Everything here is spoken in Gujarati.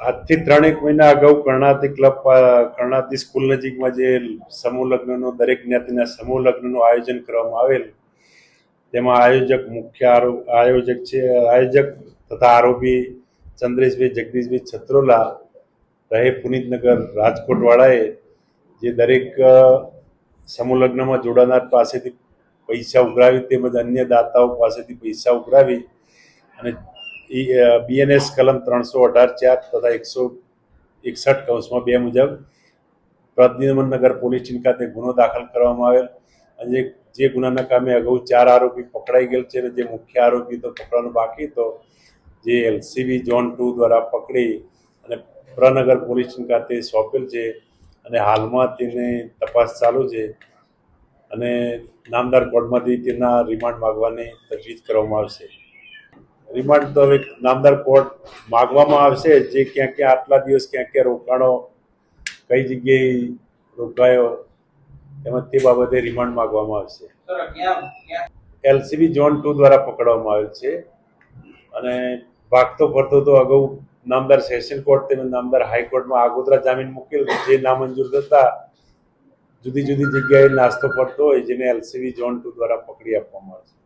આજથી ત્રણેક મહિના અગાઉ કર્ણાતી ક્લબ કર્ણાતી સ્કૂલ નજીકમાં જે સમૂહ લગ્નનો, દરેક જ્ઞાતિના સમૂહ લગ્નનું આયોજન કરવામાં આવેલ તેમાં આયોજક મુખ્ય આયોજક છે, આયોજક તથા આરોપી ચંદ્રેશભાઈ જગદીશભાઈ છત્રોલા, રહે પુનિતનગર રાજકોટવાળાએ, જે દરેક સમૂહ લગ્નમાં જોડાનાર પાસેથી પૈસા ઉઘરાવી તેમજ અન્ય દાતાઓ પાસેથી પૈસા ઉઘરાવી અને બીએનએસ કલમ ત્રણસો અઢાર ચાર તથા એકસો એકસઠ કૌંસમાં બે મુજબ પ્રદ્યુમનગર પોલીસ સ્ટેશન ખાતે ગુનો દાખલ કરવામાં આવેલ. અને જે ગુનાના કામે અગાઉ ચાર આરોપી પકડાઈ ગયેલ છે અને જે મુખ્ય આરોપી તો પકડવાનો બાકી તો જે એલસીબી, ઝોન ટુ દ્વારા પકડી અને પ્રનગર પોલીસ સ્ટેશન ખાતે સોંપેલ છે અને હાલમાં તેની તપાસ ચાલુ છે અને નામદાર કોર્ટમાંથી તેના રિમાન્ડ માગવાની તજવીજ કરવામાં આવશે. રિમાન્ડ તો હવે નામદાર કોર્ટ માગવામાં આવશે જે ક્યાં ક્યાં આટલા દિવસ ક્યાં ક્યાં રોકાણો કઈ જગ્યાએ રોકાયો તેમજ તે બાબતે રિમાન્ડ માગવામાં આવશે. એલસીબી ઝોન ટુ દ્વારા પકડવામાં આવેલ છે અને ભાગતો ફરતો તો અગાઉ નામદાર સેશન કોર્ટ તેમજ નામદાર હાઈકોર્ટમાં આગોતરા જામીન મૂકેલ જે નામંજૂર થતા જુદી જુદી જગ્યાએ નાસ્તો ફરતો હોય જેને એલસીબી ઝોન ટુ દ્વારા પકડી આપવામાં આવે છે.